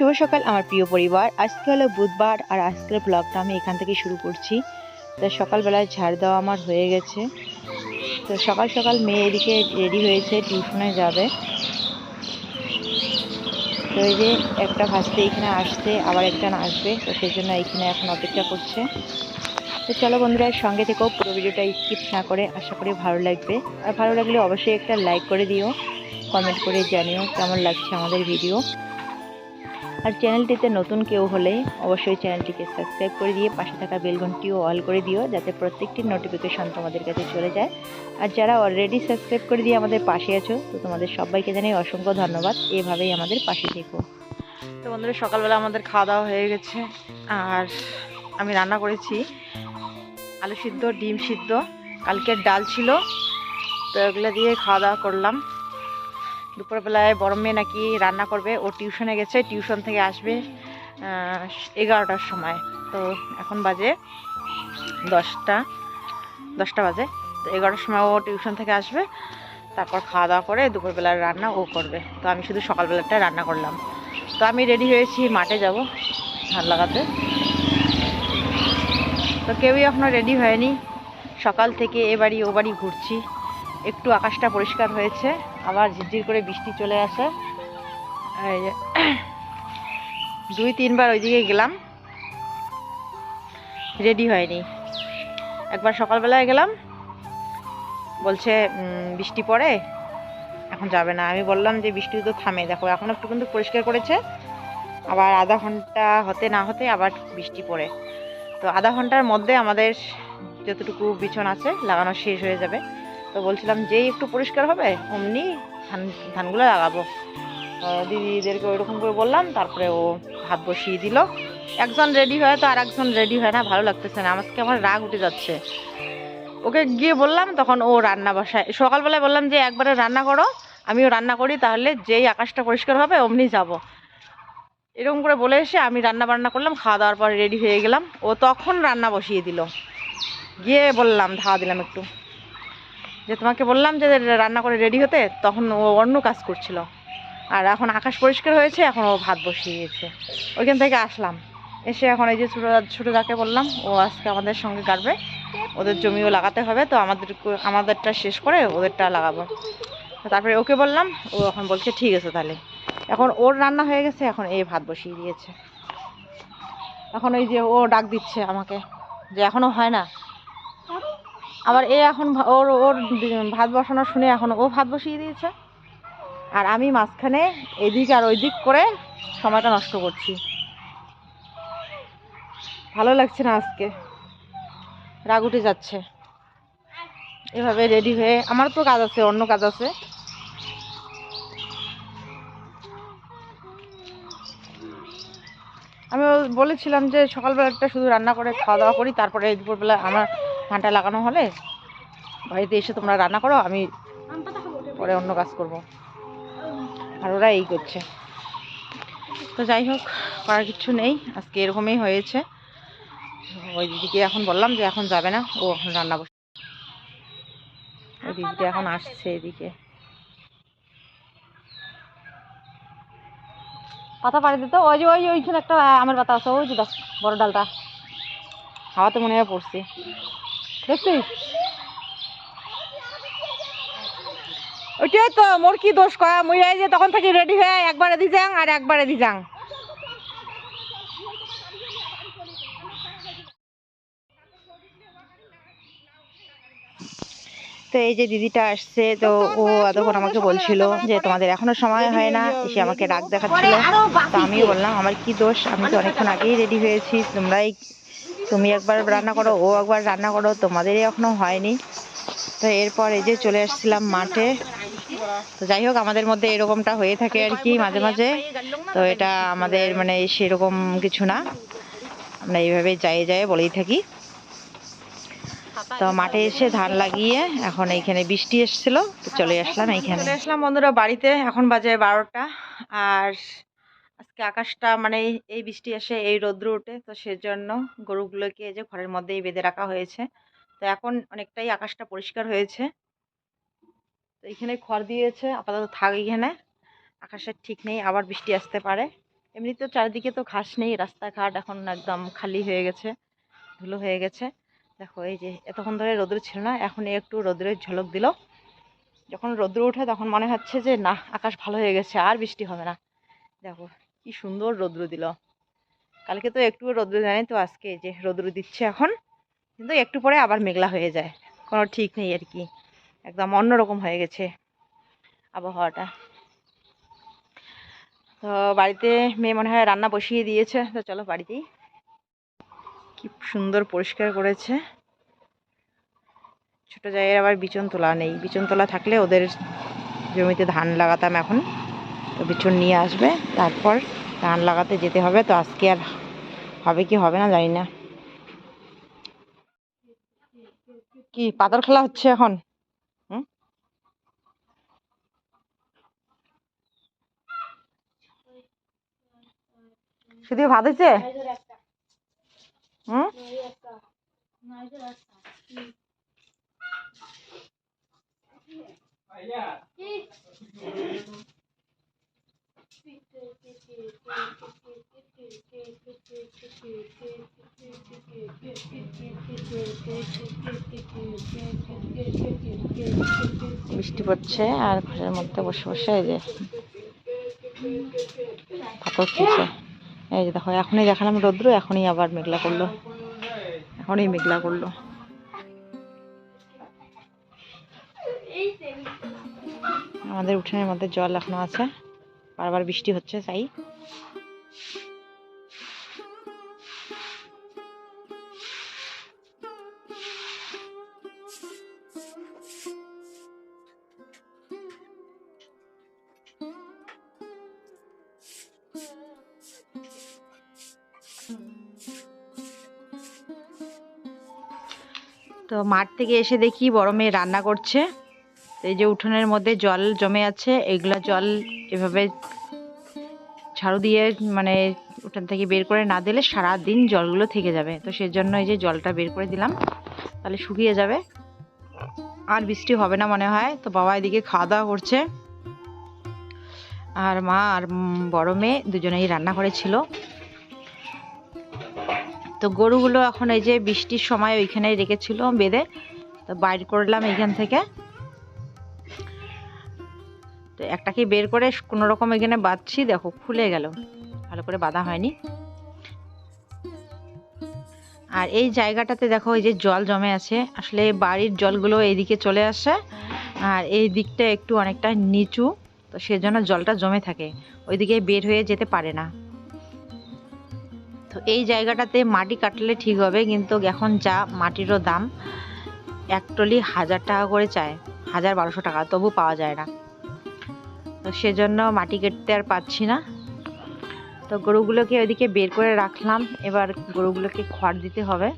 শুভ সকাল, আমার প্রিয় পরিবার। আজকে হলো বুধবার আর আজকের ব্লগটা আমি এখান থেকে শুরু করছি। তো সকালবেলায় ঝাড় দেওয়া আমার হয়ে গেছে। তো সকাল সকাল মেয়ে এদিকে রেডি হয়েছে, টিউশনে যাবে। তো এই যে একটা ভাসতে এখানে আসতে আবার একটা আসবে, তো সেই জন্য এখানে এখন অপেক্ষা করছে। তো চলো বন্ধুরা সঙ্গে থেকেও পুরো ভিডিওটা স্কিপ না করে আশা করি ভালো লাগবে। আর ভালো লাগলে অবশ্যই একটা লাইক করে দিও কমেন্ট করে জানিও কেমন লাগছে আমাদের ভিডিও আর চ্যানেলটিতে নতুন কেউ হলে অবশ্যই চ্যানেলটিকে সাবস্ক্রাইব করে দিয়ে পাশে থাকা বেলঘন্টিও অল করে দিও, যাতে প্রত্যেকটি নোটিফিকেশন তোমাদের কাছে চলে যায়। আর যারা অলরেডি সাবস্ক্রাইব করে দিয়ে আমাদের পাশে আছো, তো তোমাদের সবাইকে জানাই অসংখ্য ধন্যবাদ। এভাবেই আমাদের পাশে থেকো। তো বন্ধুরা, সকালবেলা আমাদের খাওয়া দাওয়া হয়ে গেছে। আর আমি রান্না করেছি আলু সিদ্ধ, ডিম সিদ্ধ। কালকের ডাল ছিল, তো এগুলো দিয়ে খাওয়া দাওয়া করলাম। দুপুরবেলায় বড় মেয়ে নাকি রান্না করবে ও টিউশনে গেছে, টিউশন থেকে আসবে এগারোটার সময়। তো এখন বাজে দশটা দশটা বাজে। তো এগারোটার সময় ও টিউশন থেকে আসবে, তারপর খাওয়া দাওয়া করে দুপুরবেলার রান্না ও করবে। তো আমি শুধু সকালবেলাটা রান্না করলাম। তো আমি রেডি হয়েছি, মাঠে যাব ধান লাগাতে। তো কেউই এখনও রেডি হয়নি। সকাল থেকে এ বাড়ি, ও বাড়ি ঘুরছি। একটু আকাশটা পরিষ্কার হয়েছে, আবার ঝিরঝির করে বৃষ্টি চলে আসে। দুই তিনবার ওইদিকে গেলাম রেডি হয়নি। একবার সকালবেলায় গেলাম, বলছে বৃষ্টি পড়ে, এখন যাবে না। আমি বললাম যে, বৃষ্টি তো থামে। দেখো, এখন একটু কিন্তু পরিষ্কার করেছে, আবার আধা ঘণ্টা হতে না হতে আবার বৃষ্টি পড়ে। তো আধা ঘণ্টার মধ্যে আমাদের যতটুকু বিছন আছে, লাগানো শেষ হয়ে যাবে। তো বলছিলাম, যেই একটু পরিষ্কার হবে, অমনি ধান, ধানগুলো লাগাবো। দিদিদেরকে ওইরকম করে বললাম, তারপরে ও ভাত বসিয়ে দিল। একজন রেডি হয় তো আর একজন রেডি হয় না, ভালো লাগতেছে না আজকে আমার রাগ উঠে যাচ্ছে। ওকে গিয়ে বললাম, তখন ও রান্না বসায়, সকালবেলায় বললাম যে, একবারে রান্না করো, আমিও রান্না করি, তাহলে যেই আকাশটা পরিষ্কার হবে, অমনি যাব। এরকম করে বলে এসে আমি রান্না বান্না করলাম, খাওয়া দাওয়ার পর রেডি হয়ে গেলাম। ও তখন রান্না বসিয়ে দিল। গিয়ে বললাম, ধাওয়া দিলাম একটু। যে তোমাকে বললাম যে রান্না করে রেডি হতে, তখন ও অন্য কাজ করছিল। আর এখন আকাশ পরিষ্কার হয়েছে, এখন ও ভাত বসিয়ে দিয়েছে। ওইখান থেকে আসলাম। এসে এখন এই যে ছোটো ছোটো যাকে বললাম, ও আজকে আমাদের সঙ্গে কাটবে ওদের জমিও লাগাতে হবে, তো আমাদের আমাদেরটা শেষ করে ওদেরটা লাগাবো। তারপরে ওকে বললাম, ও এখন বলছে, ঠিক আছে তাহলে। এখন ওর রান্না হয়ে গেছে, এখন এই ভাত বসিয়ে দিয়েছে। এখন ওই যে ও ডাক দিচ্ছে আমাকে, যে এখনও হয় না। আবার এ এখন ওর ওর ভাত বসানো শুনে এখন ও ভাত বসিয়ে দিয়েছে। আর আমি মাঝখানে এদিক আর ওই দিক করে সময়টা নষ্ট করছি। ভালো লাগছে না আজকে। রাগ উঠে যাচ্ছে। এভাবে রেডি হয়ে, আমার তো কাজ আছে, অন্য কাজ আছে। আমি বলেছিলাম যে সকালবেলাটা শুধু রান্না করে খাওয়া দাওয়া করি, তারপরে দুপুরবেলা আমার ঘাঁটা লাগানো হলে বাড়িতে এসে তোমরা রান্না করো, আমি পরে অন্য কাজ করব। আর ওরা এই করছে। তো যাই হোক, করার কিছু নেই, আজকে এরকমই হয়েছে। ওই দিদিকে এখন বললাম যে এখন যাবে না, ও এখন রান্না বসে ওই দিদিটা এখন আসছে এদিকে। পাতা পাড়ে দিত ওই যে, ওই ওইখানে একটা আমের পাতা আছে, ওই যে বড় ডালটা। হাওয়াতে মনে হয় পড়ছে। দেখছিস? ওইটাই তো মোর কি দোষ কয়া? মুই এই যে তখন থেকে রেডি হয়ে একবারে দি যাং আর একবারে দি যাং। তো এই যে দিদিটা আসছে তো ও এতক্ষণ আমাকে বলছিল যে তোমাদের এখনও সময় হয় না এসে আমাকে রাগ দেখাচ্ছিল। তো আমিও বললাম আমার কি দোষ? আমি তো অনেকক্ষণ আগেই রেডি হয়েছি তোমরাই তুমি একবার রান্না করো, ও একবার রান্না করো, তোমাদেরই এখনও হয়নি। তো এরপর এই যে চলে আসছিলাম মাঠে। তো যাই হোক, আমাদের মধ্যে এরকমটা হয়ে থাকে আর কি মাঝে মাঝে। তো এটা আমাদের মানে সেরকম কিছু না। আমরা এইভাবে যাই যাই বলেই থাকি। তো মাঠে এসে ধান লাগিয়ে এখন এইখানে বৃষ্টি এসেছিল, তো চলে আসলাম এইখানে। চলে আসলাম বন্ধুরা বাড়িতে, এখন বাজে বারোটা। আর আকাশটা মানে এই- বৃষ্টি এসে এই রৌদ্র ওঠে। তো সেজন্য গরুগুলোকে যে ঘরের মধ্যেই বেঁধে রাখা হয়েছে। তো এখন অনেকটাই আকাশটা পরিষ্কার হয়েছে। তো এখানে খড় দিয়েছে, আপাতত থাক এখানে। আকাশের ঠিক নেই, আবার বৃষ্টি আসতে পারে। এমনি তো চারিদিকে তো ঘাস নেই, রাস্তাঘাট এখন একদম খালি হয়ে গেছে, ধুলো হয়ে গেছে। দেখো এই যে এতক্ষণ ধরে রোদ্র ছিল না, এখন একটু রোদ্রের ঝলক দিল। যখন রোদ্র ওঠে তখন মনে হচ্ছে যে না আকাশ ভালো হয়ে গেছে, আর বৃষ্টি হবে না। দেখো কি সুন্দর রৌদ্র দিল। কালকে তো একটু রৌদ্র দেয়নি, তো আজকে যে রৌদ্র দিচ্ছে এখন, কিন্তু একটু পরে আবার মেঘলা হয়ে যায়। কোনো ঠিক নেই আর কি, একদম অন্যরকম হয়ে গেছে আবহাওয়াটা। তো বাড়িতে মেয়ে মনে হয় রান্না বসিয়ে দিয়েছে, তো চলো বাড়িতেই। কি সুন্দর পরিষ্কার করেছে। ছোট জায়গায় আবার বিচন তোলা নেই বিচন তোলা থাকলে ওদের জমিতে ধান লাগাতাম এখন। তো বিচন নিয়ে আসবে, তারপর ধান লাগাতে যেতে হবে, তো আজকে আর হবে কি হবে না জানি না। কি পাথর খেলা হচ্ছে এখন? শুধু ভাত হয়েছে? হুম? পড়ছে আর ঘরের মধ্যে বসে বসে এই যে পাথর খেয়েছে। এই যে দেখো, এখনই দেখালাম রৌদ্র, এখনই আবার মেঘলা করল। এখনই মেঘলা করল। আমাদের উঠানের মধ্যে জল এখনও আছে। বারবার বৃষ্টি হচ্ছে, তাই। মাঠ থেকে এসে দেখি বড় মেয়ে রান্না করছে। এই যে উঠোনের মধ্যে জল জমে আছে, এগুলা জল এভাবে ঝাড়ু দিয়ে মানে উঠান থেকে বের করে না দিলে সারা দিন জলগুলো থেকে যাবে। তো সেজন্য এই যে জলটা বের করে দিলাম, তাহলে শুকিয়ে যাবে। আর বৃষ্টি হবে না মনে হয়, তো বাবা এদিকে খাওয়া দাওয়া করছে। আর মা আর বড় মেয়ে দুজনেই রান্না করেছিল। তো গরুগুলো এখন এই যে বৃষ্টির সময় ওইখানেই রেখেছিল বেঁধে, তো বাইর করলাম এইখান থেকে। তো একটাকে বের করে কোনো রকম এখানে বাঁধছি? দেখো, খুলে গেল। ভালো করে বাঁধা হয়নি। আর এই জায়গাটাতে দেখো, এই যে জল জমে আছে। আসলে বাড়ির জলগুলো এইদিকে চলে আসে, আর এই দিকটা একটু অনেকটা নিচু, তো সেজন্য জলটা জমে থাকে। ওইদিকে বের হয়ে যেতে পারে না। তো এই জায়গাটাতে মাটি কাটলে ঠিক হবে, কিন্তু এখন যা মাটিরও দাম, এক টলি হাজার টাকা করে চায়, হাজার বারোশো টাকা, তবু পাওয়া যায় না। তো সেজন্য মাটি কেটতে আর পাচ্ছি না। তো গরুগুলোকে ওইদিকে বের করে রাখলাম, এবার গরুগুলোকে খড় দিতে হবে।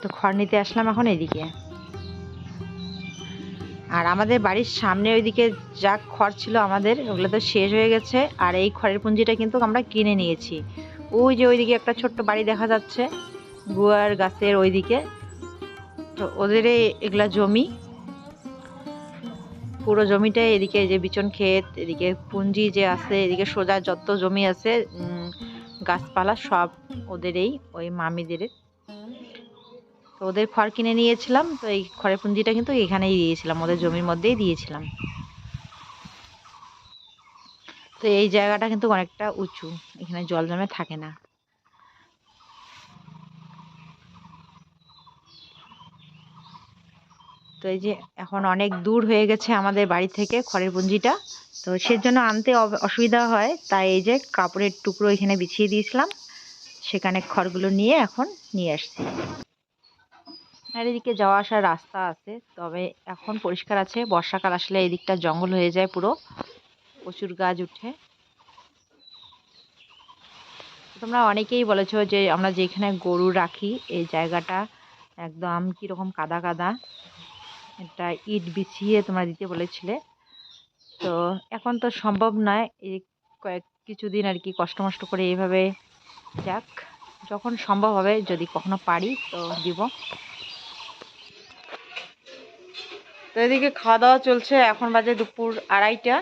তো খড় নিতে আসলাম এখন এদিকে। আর আমাদের বাড়ির সামনে ওইদিকে যা খড় ছিল আমাদের, ওগুলো তো শেষ হয়ে গেছে। আর এই খড়ের পুঞ্জিটা কিন্তু আমরা কিনে নিয়েছি। ওই যে ওইদিকে একটা ছোট্ট বাড়ি দেখা যাচ্ছে, গুয়ার গাছের ওইদিকে। তো ওদের এগুলা জমি, পুরো জমিটাই এদিকে যে বিচন ক্ষেত, এদিকে পুঞ্জি যে আছে, এদিকে সোজা যত জমি আছে গাছপালা সব ওদেরই ওই মামিদের ওদের খড় কিনে নিয়েছিলাম, তো এই খড়ের পুঞ্জিটা কিন্তু এখানেই দিয়েছিলাম, ওদের জমির মধ্যেই দিয়েছিলাম। তো এই জায়গাটা কিন্তু অনেকটা উঁচু, এখানে জল জমে থাকে না। তো এই যে এখন অনেক দূর হয়ে গেছে আমাদের বাড়ি থেকে খড়ের পুঞ্জিটা তো সেজন্য আনতে অসুবিধা হয়, তাই এই যে কাপড়ের টুকরো এখানে বিছিয়ে দিয়েছিলাম, সেখানে খড়গুলো নিয়ে এখন নিয়ে আসছি। আর এদিকে যাওয়া আসার রাস্তা আছে, তবে এখন পরিষ্কার আছে। বর্ষাকাল আসলে এদিকটা জঙ্গল হয়ে যায় পুরো। প্রচুর গাছ উঠে। তোমরা অনেকেই বলেছ যে আমরা যেখানে গরু রাখি, এই জায়গাটা একদম কীরকম কাদা কাদা। একটা ইট বিছিয়ে তোমরা দিতে বলেছিলে। তো এখন তো সম্ভব নয়, এই কয়েক কিছুদিন আর কি কষ্ট মষ্ট করে এইভাবে যাক। যখন সম্ভব হবে, যদি কখনো পারি, তো দিব। তো এদিকে খাওয়া দাওয়া চলছে, এখন বাজে দুপুর আড়াইটা।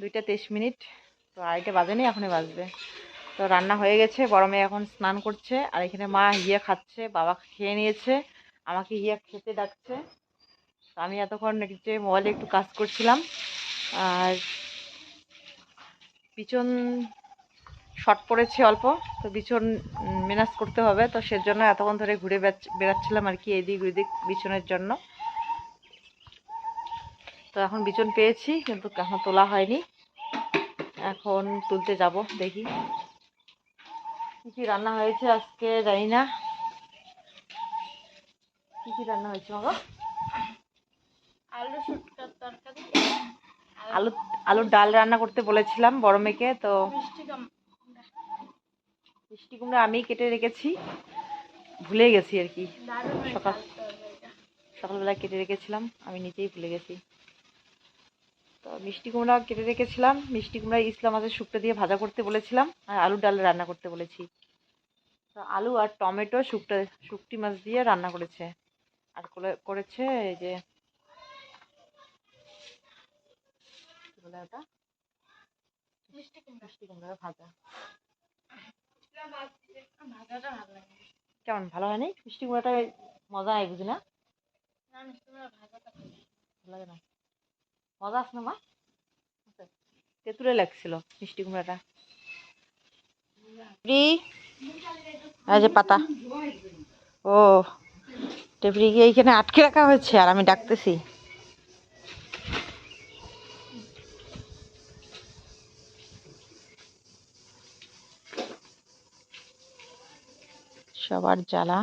দুইটা তেইশ মিনিট, তো আড়াইটা বাজেনি, এখনই বাজবে। তো রান্না হয়ে গেছে বড় মেয়ে এখন স্নান করছে, আর এখানে মা হিয়া খাচ্ছে, বাবা খেয়ে নিয়েছে, আমাকে হিয়া খেতে ডাকছে। আমি এতক্ষণ যে মোবাইলে একটু কাজ করছিলাম, আর পিছন শর্ট পড়েছে অল্প, তো পিছন মেনাজ করতে হবে, তো সেজন্য এতক্ষণ ধরে ঘুরে বেড়াচ্ছ- বেড়াচ্ছিলাম আর কি এদিক ওইদিক বিছনের জন্য। তো এখন বিচন পেয়েছি কিন্তু এখন তোলা হয়নি। এখন তুলতে যাব দেখি। কি কি রান্না হয়েছে আজকে জানি না। কি কি রান্না হয়েছে বাবা? আলু শুটকার তরকারি। আলু আলুর ডাল রান্না করতে বলেছিলাম বড় মেয়েকে তো মিষ্টি কম কুমড়া আমি কেটে রেখেছি। ভুলে গেছি আর কি। সকাল- সকালবেলা কেটে রেখেছিলাম আমি নিজেই ভুলে গেছি। মিষ্টি কুমড়া কেটে রেখেছিলাম। মিষ্টি কুমড়া ইসলাম মাছের শুক্তো দিয়ে ভাজা করতে বলেছিলাম আর আলু ডাল রান্না করতে বলেছি। তো আলু আর টমেটো শুক্তো শুকটি মাছ দিয়ে রান্না করেছে। আর করে- করেছে এই যে বলে ওটা? মিষ্টি কুমড়া। মিষ্টি কুমড়া ভাজা। কেমন ভালো হয়নি? মিষ্টি কুমড়াটা মজা হয় বুঝি না। ভালো লাগে না? মজা আছে মা। তেঁতুলে লাগছিল মিষ্টি কুমড়াটা। যে পাতা। ও টেপরি গিয়ে এইখানে আটকে রাখা হয়েছে আর আমি ডাকতেছি। সবার জ্বালা,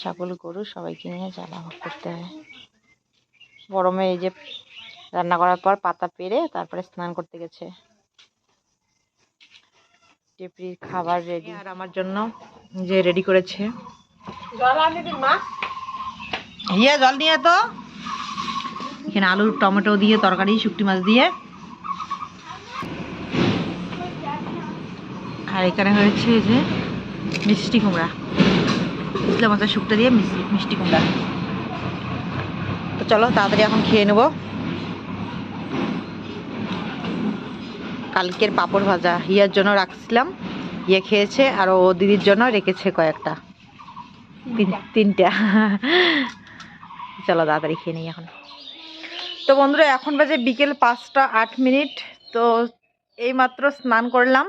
ছাগল গরু সবাইকে নিয়ে জ্বালা করতে হয়। গরমে এই যে রান্না করার পর পাতা পেরে তারপরে স্নান করতে গেছে। টেপরির খাবার রেডি আর আমার জন্য যে রেডি করেছে। হিয়া জল নিয়ে তো। এখানে আলু টমেটো দিয়ে তরকারি শুকটি মাছ দিয়ে। আর এখানে হয়েছে যে মিষ্টি কুমড়া। ইসলাম মাছের শুকটা দিয়ে মিষ্টি মিষ্টি কুমড়া। তো চলো তাড়াতাড়ি এখন খেয়ে নেব। কালকের পাঁপড় ভাজা। হিয়ার জন্য রাখছিলাম ইয়ে খেয়েছে আর ও দিদির জন্য রেখেছে কয়েকটা। তিন- তিনটা। চলো তাড়াতাড়ি খেয়ে নিই এখন। তো বন্ধুরা এখন বাজে বিকেল পাঁচটা আট মিনিট। তো এই মাত্র স্নান করলাম।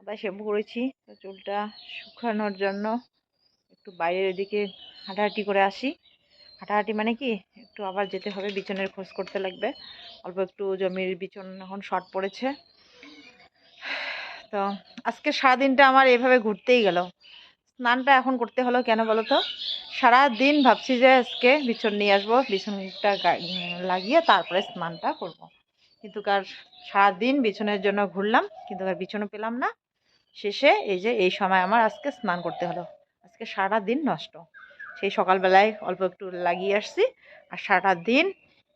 আবার শ্যাম্পু করেছি তো চুলটা শুকানোর জন্য একটু বাইরের ওদিকে হাঁটাহাঁটি করে আসি। হাঁটাহাঁটি মানে কি? একটু আবার যেতে হবে বিছনের খোঁজ করতে লাগবে। অল্প একটু জমির বিছন এখন শর্ট পড়েছে। তো আজকে সারাদিনটা আমার এভাবে ঘুরতেই গেল। স্নানটা এখন করতে হলো কেন বলো তো সারাদিন ভাবছি যে আজকে বিছন নিয়ে আসব বিছনটা লাগিয়ে তারপরে স্নানটা করব। কিন্তু কার সারাদিন বিছনের জন্য ঘুরলাম, কিন্তু আর বিছনও পেলাম না। শেষে এই যে এই সময় আমার আজকে স্নান করতে হলো। আজকে সারা দিন নষ্ট। সেই সকালবেলায় অল্প একটু লাগিয়ে আসছি, আর সারাটা দিন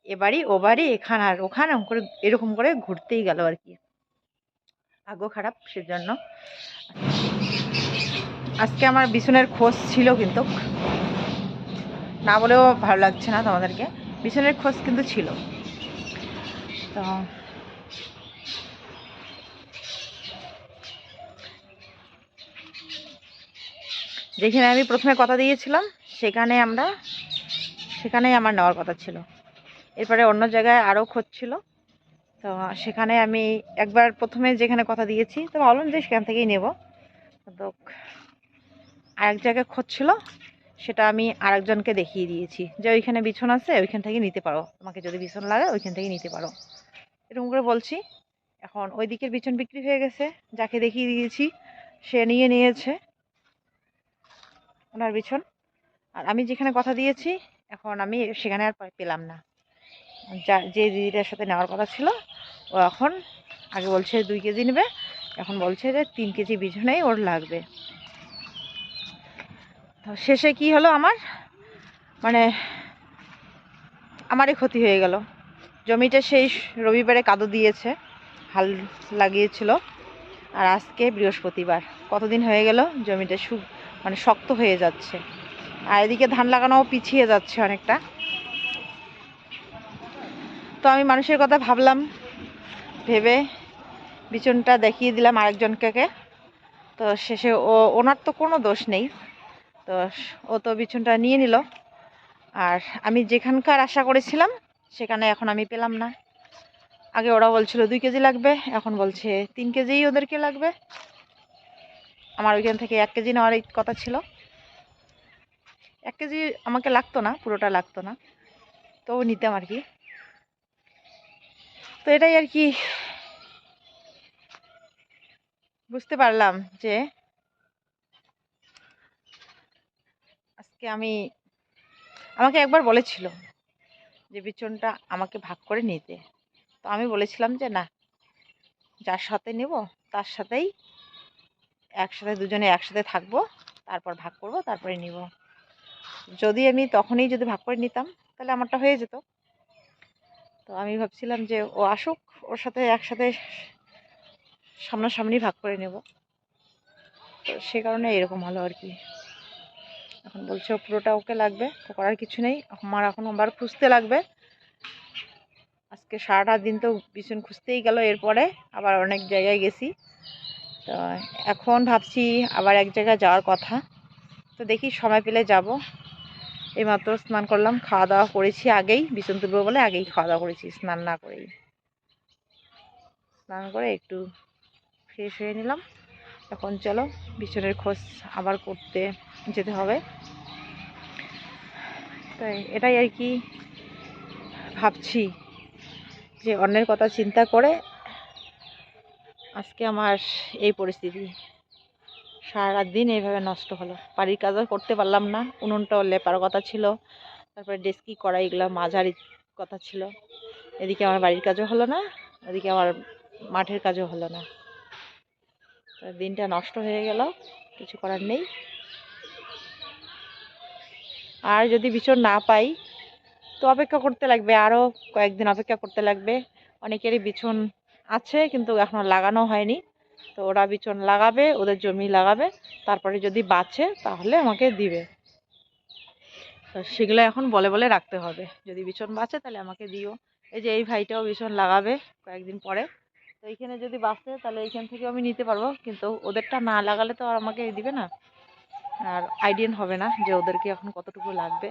এবারই ও বাড়ি, এখানে আর ওখানে করে, এরকম করে ঘুরতেই গেল আর কি। ভাগ্য খারাপ সেজন্য। আজকে আমার বিছনের খোঁজ ছিল কিন্তু, না বলেও ভালো লাগছে না তোমাদেরকে, বিছনের খোঁজ কিন্তু ছিল। তো যেখানে আমি প্রথমে কথা দিয়েছিলাম, সেখানে আমরা, সেখানেই আমার নেওয়ার কথা ছিল। এরপরে অন্য জায়গায় আরও খোঁজ ছিল। তো সেখানে আমি একবার প্রথমে যেখানে কথা দিয়েছি, তো ভাবলাম যে সেখান থেকেই নেব। তো আরেক জায়গায় খোঁজ ছিল, সেটা আমি আরেকজনকে দেখিয়ে দিয়েছি। যে ওইখানে বিছন আছে, ওইখান থেকে নিতে পারো। তোমাকে যদি বিছন লাগে, ওইখান থেকে নিতে পারো। এরকম করে বলছি। এখন ওই দিকের বিছন বিক্রি হয়ে গেছে। যাকে দেখিয়ে দিয়েছি, সে নিয়ে নিয়েছে ওনার বিছন। আর আমি যেখানে কথা দিয়েছি, এখন আমি সেখানে আর পেলাম না। যা, যে দিদিটার সাথে নেওয়ার কথা ছিল, ও এখন আগে বলছে দুই কেজি নেবে, এখন বলছে যে তিন কেজি বিছনেই ওর লাগবে। তো শেষে কি হলো আমার? মানে আমারই ক্ষতি হয়ে গেল। জমিটা সেই রবিবারে কাদো দিয়েছে, হাল লাগিয়েছিল, আর আজকে বৃহস্পতিবার। কতদিন হয়ে গেল জমিটা সু মানে শক্ত হয়ে যাচ্ছে। আর এদিকে ধান লাগানোও পিছিয়ে যাচ্ছে অনেকটা। তো আমি মানুষের কথা ভাবলাম, ভেবে বিছনটা দেখিয়ে দিলাম আরেকজনকে তো শেষে ও, ওনার তো কোনো দোষ নেই। তো ও তো বিছনটা নিয়ে নিল। আর আমি যেখানকার আশা করেছিলাম, সেখানে এখন আমি পেলাম না। আগে ওরা বলছিল দুই কেজি লাগবে, এখন বলছে তিন কেজিই ওদেরকে লাগবে। আমার ওইখান থেকে এক কেজি নেওয়ার কথা ছিল। এক কেজি আমাকে লাগতো না, পুরোটা লাগতো না। তো নিতাম আর কি। তো এটাই আর কি বুঝতে পারলাম যে আজকে আমি, আমাকে একবার বলেছিল যে বিচনটা আমাকে ভাগ করে নিতে। তো আমি বলেছিলাম যে না, যার সাথে নেব তার সাথেই একসাথে দুজনে একসাথে থাকব, তারপর ভাগ করব, তারপরে নিব। যদি আমি তখনই যদি ভাগ করে নিতাম, তাহলে আমারটা হয়ে যেত। আমি ভাবছিলাম যে ও আসুক, ওর সাথে একসাথে সামনাসামনি ভাগ করে নেব। তো সে কারণে এরকম হলো আর কি। এখন বলছে পুরোটা ওকে লাগবে, তো করার কিছু নেই। আমার এখন আবার খুঁজতে লাগবে। আজকে সারাটা দিন তো ভীষণ খুঁজতেই গেল, এরপরে আবার অনেক জায়গায় গেছি। তো এখন ভাবছি আবার এক জায়গায় যাওয়ার কথা। তো দেখি সময় পেলে যাব। এইমাত্র স্নান করলাম, খাওয়া দাওয়া করেছি আগেই, বিছন তুলবো বলে আগেই খাওয়া দাওয়া করেছি, স্নান না করেই। স্নান করে একটু ফ্রেশ হয়ে নিলাম। এখন চলো, বিছনের খোঁজ আবার করতে যেতে হবে। তাই এটাই আর কি ভাবছি, যে অন্যের কথা চিন্তা করে আজকে আমার এই পরিস্থিতি। সারা দিন এইভাবে নষ্ট হলো। বাড়ির কাজও করতে পারলাম না। উনুনটাও লেপার কথা ছিল। তারপরে ডেস্কি কড়াইগুলো মাঝারি কথা ছিল। এদিকে আমার বাড়ির কাজও হলো না এদিকে আমার মাঠের কাজও হলো না। দিনটা নষ্ট হয়ে গেল, কিছু করার নেই। আর যদি বিচন না পাই, তো অপেক্ষা করতে লাগবে আরও কয়েকদিন অপেক্ষা করতে লাগবে। অনেকেরই বিছন আছে, কিন্তু এখনও লাগানো হয়নি। তো ওরা বিচন লাগাবে, ওদের জমি লাগাবে, তারপরে যদি বাঁচে তাহলে আমাকে দিবে। তো সেগুলো এখন বলে বলে রাখতে হবে। যদি বিচন বাঁচে তাহলে আমাকে দিও। এই যে এই ভাইটাও বিচন লাগাবে কয়েকদিন পরে। তো এইখানে যদি বাঁচে তাহলে এইখান থেকেও আমি নিতে পারব, কিন্তু ওদেরটা না লাগালে তো আর আমাকে দিবে না। আর আইডিয়ান হবে না যে ওদেরকে এখন কতটুকু লাগবে।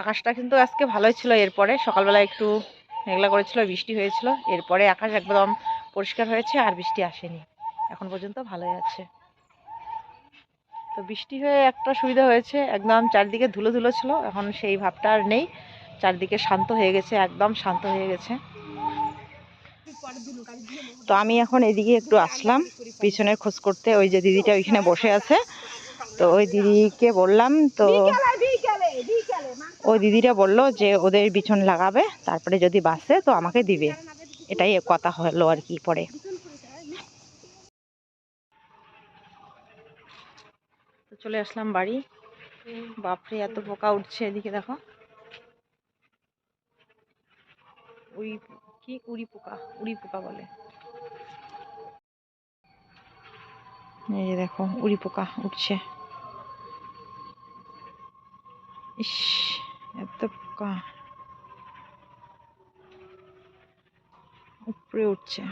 আকাশটা কিন্তু আজকে ভালোই ছিল এরপরে। সকালবেলা একটু মেঘলা করেছিল, বৃষ্টি হয়েছিল। এরপরে আকাশ একদম পরিষ্কার হয়েছে আর বৃষ্টি আসেনি। এখন পর্যন্ত ভালোই আছে। তো বৃষ্টি হয়ে একটা সুবিধা হয়েছে, একদম চারদিকে ধুলো ধুলো ছিল, এখন সেই ভাবটা আর নেই। চারদিকে শান্ত হয়ে গেছে, একদম শান্ত হয়ে গেছে। তো আমি এখন এদিকে একটু আসলাম, পিছনের খোঁজ করতে। ওই যে দিদিটা ওইখানে বসে আছে। তো ওই দিদিকে বললাম, তো ওই দিদিটা বলল যে ওদের বিছন লাগাবে, তারপরে যদি বাসে তো আমাকে দিবে। এটাই কথা হলো আর কি পরে। চলে আসলাম বাড়ি। বাপরে, এত পোকা উঠছে এদিকে দেখো। উড়ি, কি উড়ি পোকা উড়ি পোকা বলে। এই যে দেখো, উড়ি পোকা উঠছে। ইস এত পোকা উপরে উঠছে।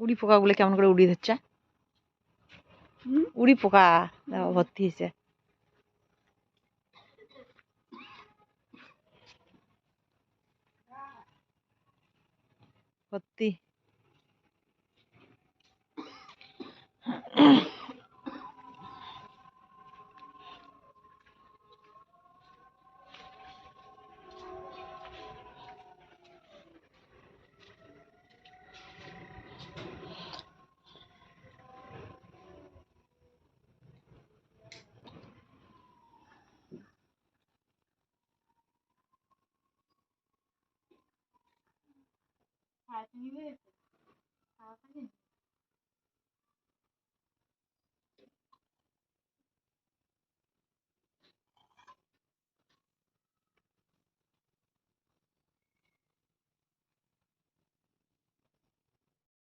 উড়ি পোকাগুলো কেমন করে উড়ি ধরছে? উড়ি পোকা ভর্তি হয়েছে। লাইট নিবে খাওয়া খালি